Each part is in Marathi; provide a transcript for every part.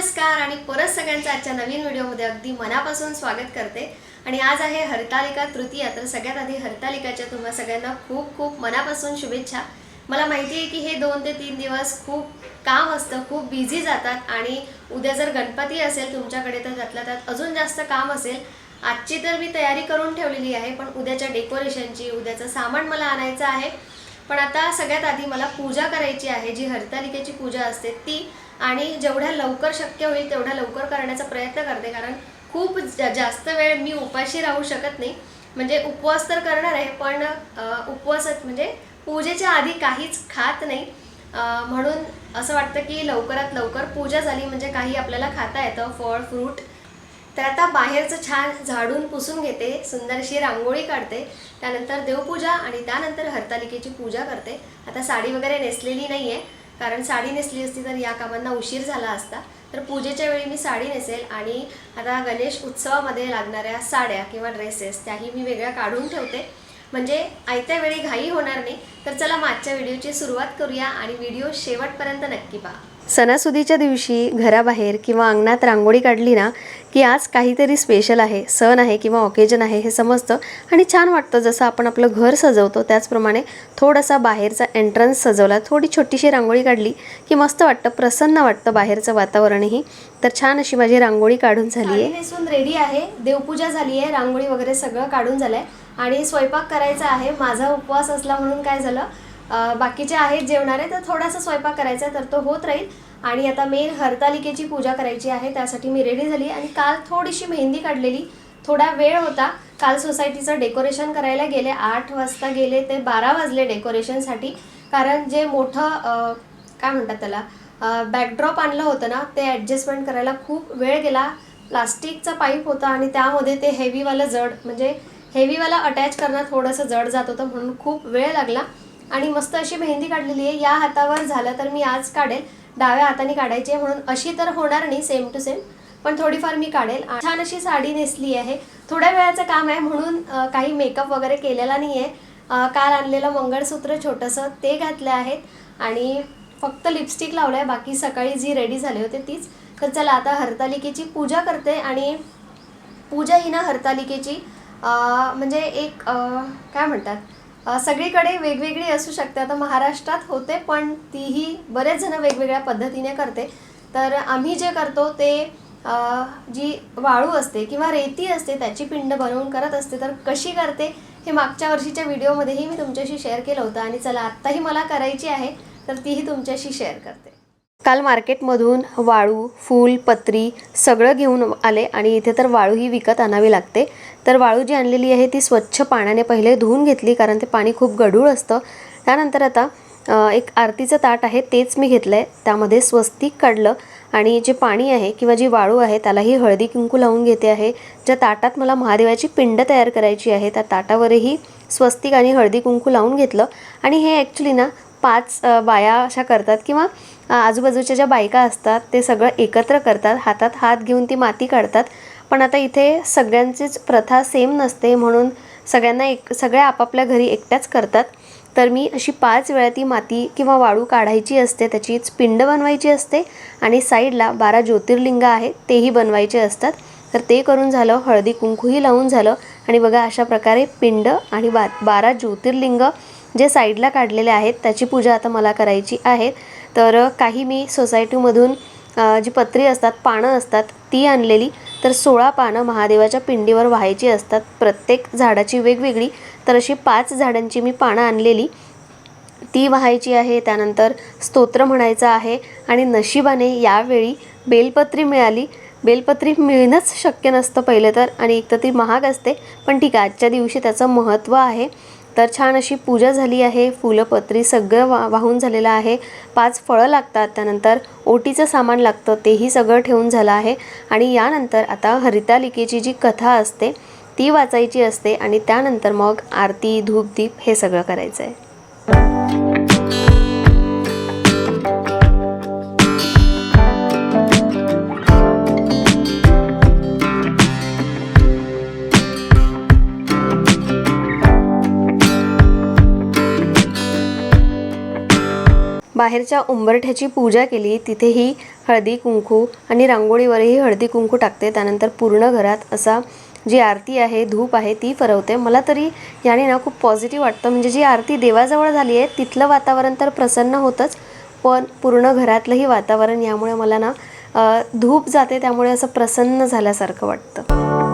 नमस्कार आणि परत सगळ्यांचं आजच्या नवीन व्हिडिओमध्ये अगदी मनापासून स्वागत करते. आणि आज आहे हरतालिका तृतीया तर सगळ्यात आधी हरतालिकाच्या तुम्हा सगळ्यांना खूप खूप मनापासून शुभेच्छा. मला माहिती आहे की हे दोन ते तीन दिवस खूप काम असतं खूप बिझी जातात आणि उद्या जर गणपती असेल तुमच्याकडे तर त्यातल्या त्यात अजून जास्त काम असेल. आजची तर मी तयारी करून ठेवलेली आहे पण उद्याच्या डेकोरेशनची उद्याचं सामान मला आणायचं आहे. पण आता सगळ्यात आधी मला पूजा करायची आहे जी हरतालिकेची पूजा असते ती आणि जेवढ्या लवकर शक्य होईल तेवढ्या लवकर करण्याचा प्रयत्न करते. कारण खूप जा- जास्त वेळ मी उपाशी राहू शकत नाही. म्हणजे उपवास तर करणार आहे पण उपवासात म्हणजे पूजेच्या आधी काहीच खात नाही. म्हणून असं वाटतं की लवकरात लवकर पूजा झाली म्हणजे काही आपल्याला खाता येतं फळ फ्रूट. तर आता बाहेरचं छान झाडून पुसून घेते सुंदरशी रांगोळी काढते. त्यानंतर देवपूजा आणि त्यानंतर हरतालिकेची पूजा करते. आता साडी वगैरे नेसलेली नाही आहे कारण साडी नेसली असती तर या कामांना उशीर झाला असता. तर पूजेच्या वेळी मी साडी नेसेल आणि आता गणेश उत्सवामध्ये लागणाऱ्या साड्या किंवा ड्रेसेस त्याही मी वेगळ्या काढून ठेवते. म्हणजे आयत्या वेळी घाई होणार नाही. तर चला मागच्या व्हिडिओची सुरुवात करूया आणि व्हिडिओ शेवटपर्यंत नक्की पहा. सणासुदीच्या दिवशी घराबाहेर किंवा अंगणात रांगोळी काढली ना की आज काहीतरी स्पेशल आहे सण आहे किंवा ऑकेजन आहे हे समजतं आणि छान वाटतं. जसं आपण आपलं घर सजवतो त्याचप्रमाणे थोडासा बाहेरचा एंट्रन्स सजवला थोडी छोटीशी रांगोळी काढली की मस्त वाटतं प्रसन्न वाटतं बाहेरचं वातावरणही. तर छान अशी माझी रांगोळी काढून झाली आहे. नेसून रेडी आहे देवपूजा झाली आहे रांगोळी वगैरे सगळं काढून झालं आहे आणि स्वयंपाक करायचा आहे माझा उपवास असला म्हणून काय झालं बाकीचे आहेत जेवणारे तर थोडासा स्वयंपाक करायचा आहे तर तो होत राहील. आणि आता मेन हरतालिकेची पूजा करायची आहे त्यासाठी मी रेडी झाली. आणि काल थोडीशी मेहंदी काढलेली. थोडा वेळ होता. काल सोसायटीचं डेकोरेशन करायला गेले. आठ वाजता गेले ते बारा वाजले डेकोरेशनसाठी कारण जे मोठं काय म्हणतात त्याला बॅकड्रॉप आणलं होतं ना ते ॲडजस्टमेंट करायला खूप वेळ गेला. प्लास्टिकचा पाईप होता आणि त्यामध्ये ते हेवीवालं जड म्हणजे हेवीवाला अटॅच करणं थोडंसं जड जात होतं म्हणून खूप वेळ लागला. आणि मस्त अशी मेहंदी काढलेली आहे. या हातावर झालं तर मी आज काढेल. डाव्या हाताने काढायची आहे म्हणून अशी तर होणार नाही सेम टू सेम पण थोडीफार मी काढेल. छान अशी साडी नेसली आहे. थोड्या वेळाचं काम आहे म्हणून काही मेकअप वगैरे केलेला नाही आहे काल आणलेलं मंगळसूत्र छोटंसं ते घातलं आहेत. आणि फक्त लिपस्टिक लावलं आहे बाकी सकाळी जी रेडी झाले होते तीच. तर चला आता हरतालिकेची पूजा करते. आणि पूजा ही ना हरतालिकेची म्हणजे एक काय म्हणतात? सगळीकडे वेगवेगळी असू शकते. आता महाराष्ट्रात होते पण तीही बरेच जण वेगवेगळ्या पद्धतीने करते. तर आम्ही जे करतो ते जी वाळू असते किंवा रेती असते त्याची पिंड बनवून करत असते. तर कशी करते हे मागच्या वर्षीच्या व्हिडिओमध्येही मी तुमच्याशी शेअर केलं होतं आणि चला आत्ताही मला करायची आहे तर तीही तुमच्याशी शेअर करते. काल मार्केटमधून वाळू फूल पत्री सगळं घेऊन आले आणि इथे तर वाळू ही विकत आणावी लागते. तर वाळू जी आणलेली आहे ती स्वच्छ पाण्याने पहिले धुवून घेतली कारण ते पाणी खूप गढूळ असतं. त्यानंतर आता एक आरतीचं ताट आहे तेच मी घेतलं आहे त्यामध्ये स्वस्तिक काढलं आणि जे पाणी आहे किंवा जी वाळू आहे त्यालाही हळदी कुंकू लावून घेते आहे. ज्या ताटात मला महादेवाची पिंड तयार करायची आहे त्या ताटावरही स्वस्तिक आणि हळदी कुंकू लावून घेतलं. आणि हे ॲक्च्युली ना पाच बाया अशा करतात किंवा आजूबाजूच्या ज्या बायका असतात ते सगळं एकत्र करतात. हातात हात घेऊन ती माती काढतात. पण आता इथे सगळ्यांचीच प्रथा सेम नसते म्हणून सगळ्यांना एक सगळ्या आपापल्या घरी एकट्याच करतात. तर मी अशी पाच वेळा ती माती किंवा वाळू काढायची असते त्याचीच पिंड बनवायची असते आणि साईडला बारा ज्योतिर्लिंग आहे तेही बनवायचे असतात. तर ते करून झालं हळदी कुंकूही लावून झालं आणि बघा अशा प्रकारे पिंड आणि बा बारा ज्योतिर्लिंग जे साईडला काढलेले आहेत त्याची पूजा आता मला करायची आहे. तर काही मी सोसायटीमधून जी पत्री असतात पानं असतात ती आणलेली. तर सोळा पानं महादेवाच्या पिंडीवर व्हायची असतात. प्रत्येक झाडाची वेगवेगळी. तर अशी पाच झाडांची मी पानं आणलेली. ती व्हायची आहे. त्यानंतर स्तोत्र म्हणायचं आहे. आणि नशिबाने यावेळी बेलपत्री मिळाली. बेलपत्री मिळणंच शक्य नसतं पहिलं तर. आणि एक तर ती महाग असते. पण ठीक आहे आजच्या दिवशी त्याचं महत्त्व आहे. तर छान अशी पूजा झाली आहे फुलं पत्री सगळं वा वाहून झालेलं आहे. पाच फळं लागतात त्यानंतर ओटीचं सामान लागतं तेही सगळं ठेवून झालं आहे. आणि यानंतर आता हरितालिकेची जी कथा असते ती वाचायची असते आणि त्यानंतर मग आरती धूपदीप हे सगळं करायचं आहे बाहेरच्या उंबरठ्याची पूजा केली तिथेही हळदी कुंकू आणि रांगोळीवरही हळदी कुंकू टाकते. त्यानंतर पूर्ण घरात असा जी आरती आहे धूप आहे ती फरवते. मला तरी याने ना खूप पॉझिटिव्ह वाटतं. म्हणजे जी आरती देवाजवळ झाली आहे तिथलं वातावरण तर प्रसन्न होतंच पण पूर्ण घरातलंही वातावरण यामुळे मला ना धूप जाते त्यामुळे असं प्रसन्न झाल्यासारखं वाटतं.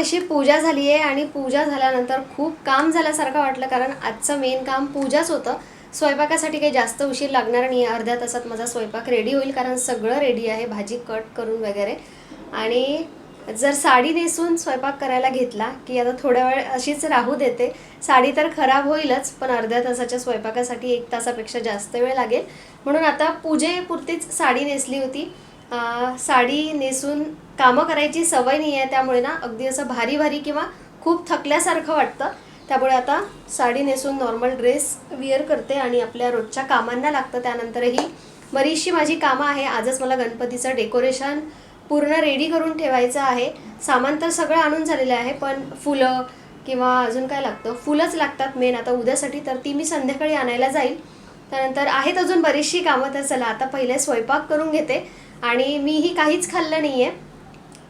अशी पूजा झाली आहे आणि पूजा झाल्यानंतर खूप काम झाल्यासारखं वाटलं कारण आजचं मेन काम पूजाच होतं. स्वयंपाकासाठी काही जास्त उशीर लागणार नाही आहे अर्ध्या तासात माझा स्वयंपाक रेडी होईल कारण सगळं रेडी आहे भाजी कट करून वगैरे. आणि जर साडी नेसून स्वयंपाक करायला घेतला की आता थोड्या वेळ अशीच राहू देते. साडी तर खराब होईलच पण अर्ध्या तासाच्या स्वयंपाकासाठी एक तासापेक्षा जास्त वेळ लागेल. म्हणून आता पूजेपुरतीच साडी नेसली होती. साडी नेसून कामं करायची सवय नाही आहे त्यामुळे ना अगदी असं भारी भारी किंवा खूप थकल्यासारखं वाटतं. त्यामुळे आता साडी नेसून नॉर्मल ड्रेस विअर करते आणि आपल्या रोजच्या कामांना लागतं. त्यानंतरही बरीचशी माझी कामं आहे. आजच मला गणपतीचं डेकोरेशन पूर्ण रेडी करून ठेवायचं आहे. सामान तर सगळं आणून झालेलं आहे पण फुलं किंवा अजून काय लागतं? फुलंच लागतात मेन आता उद्यासाठी तर ती मी संध्याकाळी आणायला जाईल. त्यानंतर आहेत अजून बरीचशी कामं तर चला आता पहिले स्वयंपाक करून घेते. आणि मीही काहीच खाल्लं नाही आहे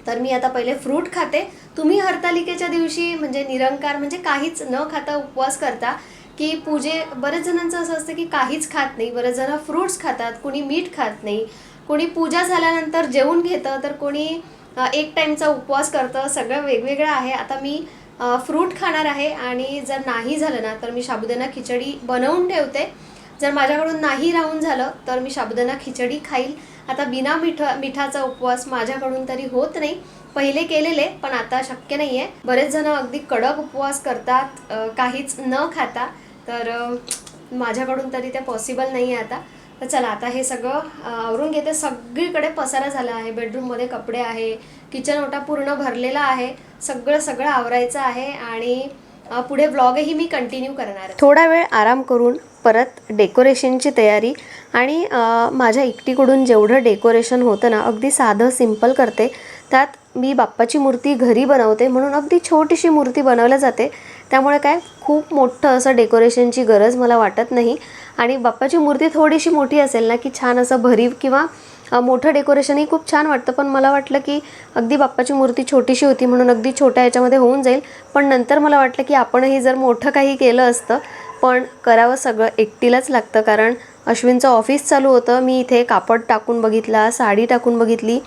तर मी आता पहिले फ्रूट खाते. तुम्ही हरतालिकेच्या दिवशी म्हणजे निरंकार म्हणजे काहीच न खाता उपवास करता की पूजे बरेच जणांचं असं असतं की काहीच खात नाही. बरेच जण फ्रूट्स खातात कोणी मीठ खात नाही. कोणी पूजा झाल्यानंतर जेवून घेतं तर कोणी एक टाईमचा उपवास करतं. सगळं वेगवेगळं आहे. आता मी फ्रूट खाणार आहे आणि जर नाही झालं ना तर मी साबुदाणा खिचडी बनवून ठेवते. जर माझ्याकडून नाही राहून झालं तर मी साबुदाणा खिचडी खाईल. आता बिना मिठा मिठाचा उपवास माझ्याकडून तरी होत नाही. पहिले केलेले पण आता शक्य नाही आहे बरेच जण अगदी कडक उपवास करतात काहीच न खाता. तर माझ्याकडून तरी ते पॉसिबल नाही आहे आता. तर चला आता हे सगळं आवरून घेते. सगळीकडे पसारा झाला आहे. बेडरूममध्ये कपडे आहे. किचन ओटा पूर्ण भरलेला आहे. सगळं सगळं आवरायचं आहे. आणि पुढे व्लॉगही मी कंटिन्यू करणार आहे. थोडा वेळ आराम करून परत डेकोरेशनची तयारी आणि माझ्या एकटीकडून जेवढं डेकोरेशन होतं ना अगदी साधं सिंपल करते. त्यात मी बाप्पाची मूर्ती घरी बनवते म्हणून अगदी छोटीशी मूर्ती बनवल्या जाते. त्यामुळे काय खूप मोठं असं डेकोरेशनची गरज मला वाटत नाही. आणि बाप्पाची मूर्ती थोडीशी मोठी असेल ना की छान असं भरीव किंवा मोठं डेकोरेशनही खूप छान वाटतं. पण मला वाटलं की अगदी बाप्पाची मूर्ती छोटीशी होती म्हणून अगदी छोट्या याच्यामध्ये होऊन जाईल. पण नंतर मला वाटलं की आपणही जर मोठं काही केलं असतं पण करावं सगळं एकटीलाच लागतं. कारण अश्विनचं ऑफिस चालू होतं. मी इथे कापड टाकून बघितला साडी टाकून बघितली.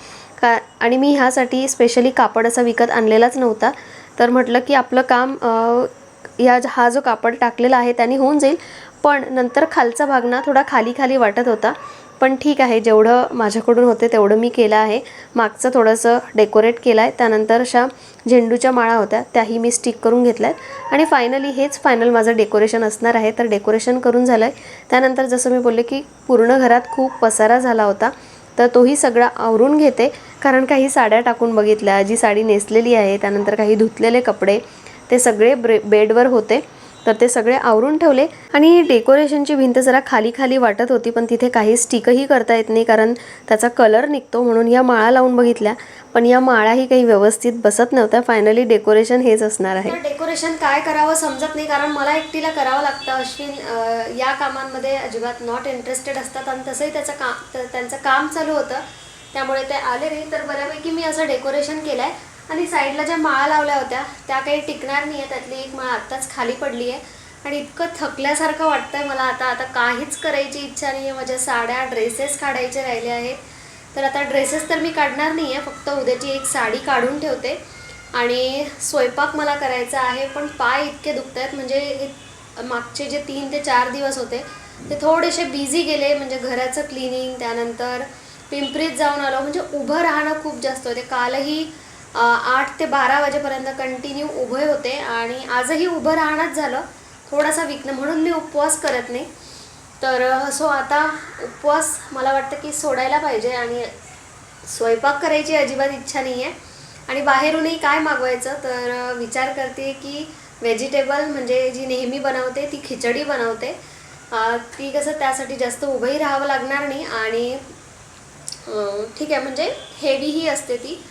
का आणि मी ह्यासाठी स्पेशली कापड असा विकत आणलेलाच नव्हता. तर म्हटलं की आपलं काम या हा जो कापड टाकलेला आहे त्याने होऊन जाईल. पण नंतर खालचा भाग ना थोडा खाली खाली वाटत होता. पण ठीक आहे जेवढं माझ्याकडून होते तेवढं मी केलं आहे. मागचं थोडंसं डेकोरेट केलं आहे त्यानंतर अशा झेंडूच्या माळा होत्या त्याही मी स्टिक करून घेतल्या आहेत आणि फायनली हेच फायनल माझं डेकोरेशन असणार आहे. तर डेकोरेशन करून झालं आहे त्यानंतर जसं मी बोलले की पूर्ण घरात खूप पसारा झाला होता तर तोही सगळा आवरून घेते. कारण काही साड्या टाकून बघितल्या जी साडी नेसलेली आहे त्यानंतर काही धुतलेले कपडे ते सगळे ब्रे बेडवर होते. तर ते सगळे आवरून ठेवले आणि डेकोरेशनची भिंत जरा खाली खाली वाटत होती पण तिथे काही स्टिकही करता येत नाही कारण त्याचा कलर निघतो म्हणून या माळा लावून बघितल्या. पण या माळाही काही व्यवस्थित बसत नव्हत्या. फायनली डेकोरेशन हेच असणार आहे. डेकोरेशन काय करावं समजत नाही कारण मला एकटीला करावं लागतं. अश्विन या कामांमध्ये अजिबात नॉट इंटरेस्टेड असतात आणि तसंही त्याचं काम त्यांचं काम चालू होतं. त्यामुळे ते आले नाही. तर बऱ्यापैकी मी असं डेकोरेशन केलं आहे आणि साईडला ज्या माळा लावल्या होत्या त्या काही टिकणार नाही आहे त्यातली एक माळ आत्ताच खाली पडली आहे. आणि इतकं थकल्यासारखं वाटतंय मला आता. आता काहीच करायची इच्छा नाही आहे माझ्या साड्या ड्रेसेस काढायचे राहिले आहेत. तर आता ड्रेसेस तर मी काढणार नाही आहे फक्त उद्याची एक साडी काढून ठेवते. आणि स्वयंपाक मला करायचा आहे पण पाय इतके दुखत आहेत म्हणजे मागचे जे तीन ते चार दिवस होते ते थोडेसे बिझी गेले. म्हणजे घराचं क्लिनिंग त्यानंतर पिंपरीत जाऊन आलो. म्हणजे उभं राहणं खूप जास्त होते. कालही आठ ते बारा वाजेपर्यंत कंटिन्यू उभे होते आणि आजही उभं राहणंच झालं. थोडासा विकणं म्हणून मी उपवास करत नाही. तर सो आता उपवास मला वाटतं की सोडायला पाहिजे आणि स्वयंपाक करायची अजिबात इच्छा नाही आहे आणि बाहेरूनही काय मागवायचं? तर विचार करते की व्हेजिटेबल म्हणजे जी नेहमी बनवते ती खिचडी बनवते. ती कसं त्यासाठी जास्त उभंही राहावं लागणार नाही आणि ठीक आहे म्हणजे हेवीही असते ती.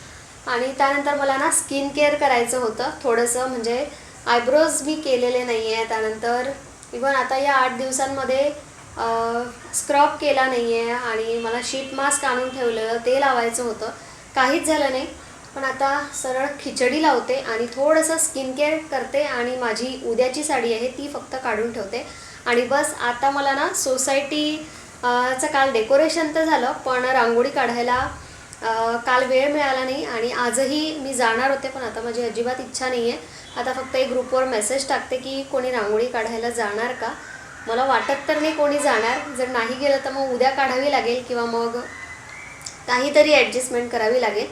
आणि त्यानंतर मला ना स्किन केअर करायचं होतं. थोडंसं म्हणजे आयब्रोज मी केलेले नाही आहे त्यानंतर इवन आता या आठ दिवसांमध्ये स्क्रब केला नाही आहे आणि मला शीट मास्क आणून ठेवलेलं ते लावायचं होतं. काहीच झालं नाही. पण आता सरळ खिचडी लावते आणि थोडंसं स्किन केअर करते आणि माझी उद्याची साडी आहे ती फक्त काढून ठेवते. आणि बस आता मला ना सोसायटी चं काल डेकोरेशन तर झालं पण रांगोळी काढायला काल वेळ मिळाला नाही आणि आजही मी जाणार होते पण आता माझी अजिबात इच्छा नाही आहे आता फक्त एक ग्रुपवर मेसेज टाकते की कोणी रांगोळी काढायला जाणार का? मला वाटत तर नाही कोणी जाणार. जर नाही गेलं तर मग उद्या काढावी लागेल किंवा मग काहीतरी ॲडजस्टमेंट करावी लागेल.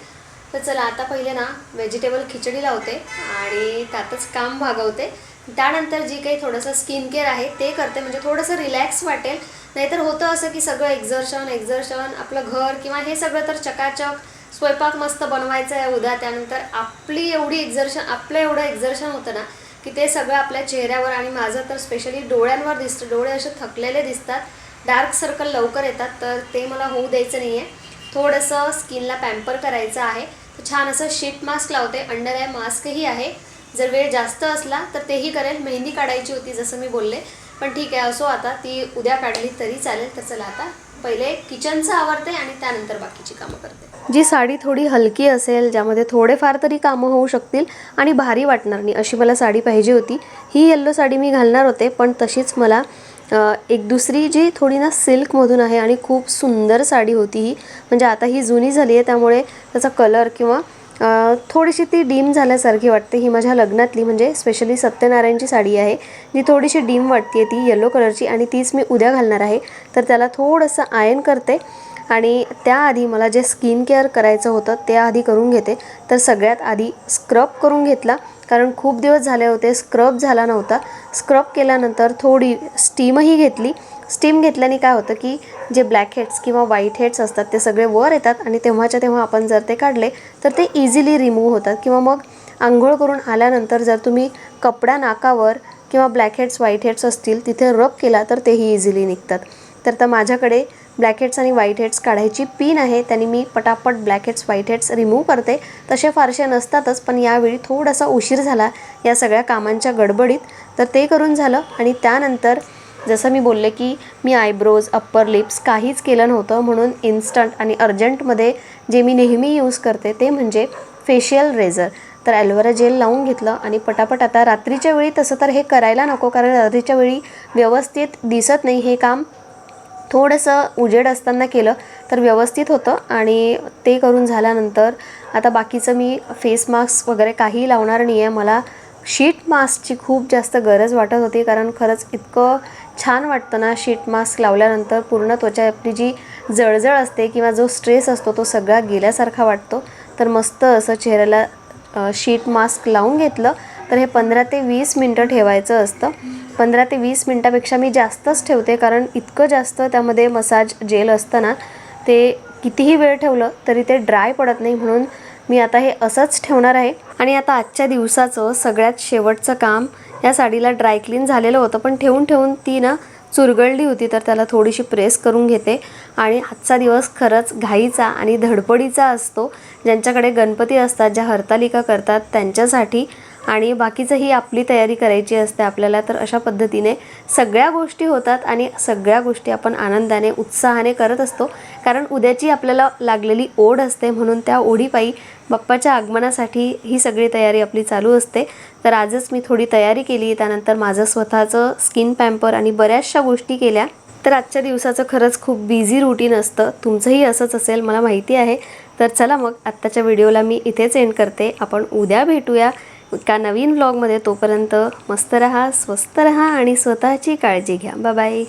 तर चला आता पहिले ना व्हेजिटेबल खिचडी लावते आणि त्यातच काम भागवते. त्यानंतर जी काही थोडंसं स्किन केअर आहे ते करते. म्हणजे थोडंसं रिलॅक्स वाटेल. नाहीतर होतं असं की सगळं एक्झर्शन एक्झर्शन आपलं घर किंवा हे सगळं तर चकाचक स्वयंपाक मस्त बनवायचं आहे उद्या. त्यानंतर आपली एवढी एक्झर्शन आपलं एवढं एक्झर्शन होतं ना की ते सगळं आपल्या चेहऱ्यावर आणि माझं तर स्पेशली डोळ्यांवर दिसतं. डोळे असे थकलेले दिसतात. डार्क सर्कल लवकर येतात तर ते मला होऊ द्यायचं नाही आहे थोडंसं स्किनला पॅम्पर करायचं आहे. तर छान असं शीट मास्क लावते. अंडर आय मास्कही आहे. जर वेळ जास्त असला तर तेही करेल. मेहंदी काढायची होती जसं मी बोलले. पण ठीक आहे असो आता ती उद्या काढली तरी चालेल तर चला आता. पहिले किचनचं आवडते आणि त्यानंतर बाकीची कामं करते. जी साडी थोडी हलकी असेल ज्यामध्ये थोडेफार तरी कामं होऊ शकतील आणि भारी वाटणार नाही अशी मला साडी पाहिजे होती. ही येल्लो साडी मी घालणार होते पण तशीच मला एक दुसरी जी थोडी ना सिल्कमधून आहे आणि खूप सुंदर साडी होती ही. म्हणजे आता ही जुनी झाली आहे त्यामुळे त्याचा कलर किंवा थोडीशी ती डीम झाल्यासारखी वाटते ही माझ्या लग्नातली म्हणजे स्पेशली सत्यनारायणची साडी आहे जी थोडीशी डीम वाटते ती येलो कलरची आणि तीच मी उद्या घालणार आहे. तर त्याला थोडंसं आयन करते आणि त्याआधी मला जे स्किन केअर करायचं होतं ते आधी करून घेते. तर सगळ्यात आधी स्क्रब करून घेतला कारण खूप दिवस झाले होते स्क्रब झाला नव्हता. स्क्रब केल्यानंतर थोडी स्टीमही घेतली स्टीम घेतल्याने काय होतं की जे ब्लॅक हेड्स किंवा व्हाईट हेड्स असतात ते सगळे वर येतात आणि तेव्हाच्या तेव्हा आपण जर ते काढले तर ते इझिली रिमूव्ह होतात. किंवा मग आंघोळ करून आल्यानंतर जर तुम्ही कपडा नाकावर किंवा ब्लॅक हेड्स व्हाईट हेड्स असतील तिथे रब केला तर तेही इझिली निघतात. तर तर माझ्याकडे ब्लॅक हेड्स आणि व्हाईट हेड्स काढायची पिन आहे त्याने मी पटापट blackheads whiteheads remove करते. तसे फारसे नसतातच पण यावेळी थोडासा उशीर झाला या सगळ्या कामांच्या गडबडीत. तर ते करून झालं आणि त्यानंतर जसं मी बोलले की मी आयब्रोज अप्पर लिप्स काहीच केलं नव्हतं म्हणून इन्स्टंट आणि अर्जंटमध्ये जे मी नेहमी यूज करते ते म्हणजे फेशियल रेझर तर ॲलोवेरा जेल लावून घेतलं आणि पटापट आता रात्रीच्या वेळी तसं तर हे करायला नको कारण रात्रीच्या वेळी व्यवस्थित दिसत नाही हे काम. थोडंसं उजेड असताना केलं तर व्यवस्थित होतं आणि ते करून झाल्यानंतर आता बाकीचं मी फेस मास्क वगैरे काही लावणार नाही आहे मला शीट मास्कची खूप जास्त गरज वाटत होती कारण खरंच इतकं छान वाटतं ना शीट मास्क लावल्यानंतर पूर्ण त्वचा आपली जी जळजळ असते किंवा जो स्ट्रेस असतो तो सगळा गेल्यासारखा वाटतो. तर मस्त असं चेहऱ्याला शीट मास्क लावून घेतलं तर हे पंधरा ते वीस मिनटं ठेवायचं असतं. पंधरा ते वीस मिनटापेक्षा मी जास्तच ठेवते कारण इतकं जास्त त्यामध्ये मसाज जेल असतं ना ते कितीही वेळ ठेवलं तरी ते ड्राय पडत नाही म्हणून मी आता हे असंच ठेवणार आहे. आणि आता आजच्या दिवसाचं सगळ्यात शेवटचं काम या साडीला ड्राय क्लीन झालेलं होतं पण ठेवून ठेवून ती ना चुरगळली होती तर त्याला थोडीशी प्रेस करून घेते. आणि आजचा दिवस खरंच घाईचा आणि धडपडीचा असतो. ज्यांच्याकडे गणपती असतात ज्या हरतालिका करतात त्यांच्यासाठी आणि बाकीचं ही आपली तयारी करायची असते आपल्याला तर अशा पद्धतीने सगळ्या गोष्टी होतात आणि सगळ्या गोष्टी आपण आनंदाने उत्साहाने करत असतो. कारण उद्याची आपल्याला लागलेली ओढ असते म्हणून त्या ओढीपायी बाप्पाच्या आगमनासाठी ही सगळी तयारी आपली चालू असते. तर आजच मी थोडी तयारी केली त्यानंतर माझं स्वतःचं स्किन पॅम्पर आणि बऱ्याचशा गोष्टी केल्या. तर आजच्या दिवसाचं खरंच खूप बिझी रुटीन असतं. तुमचंही असंच असेल मला माहिती आहे. तर चला मग आत्ताच्या व्हिडिओला मी इथेच एंड करते. आपण उद्या भेटूया. एका नवीन व्लॉगमध्ये तोपर्यंत मस्त रहा स्वस्त रहा आणि स्वतःची काळजी घ्या. बाय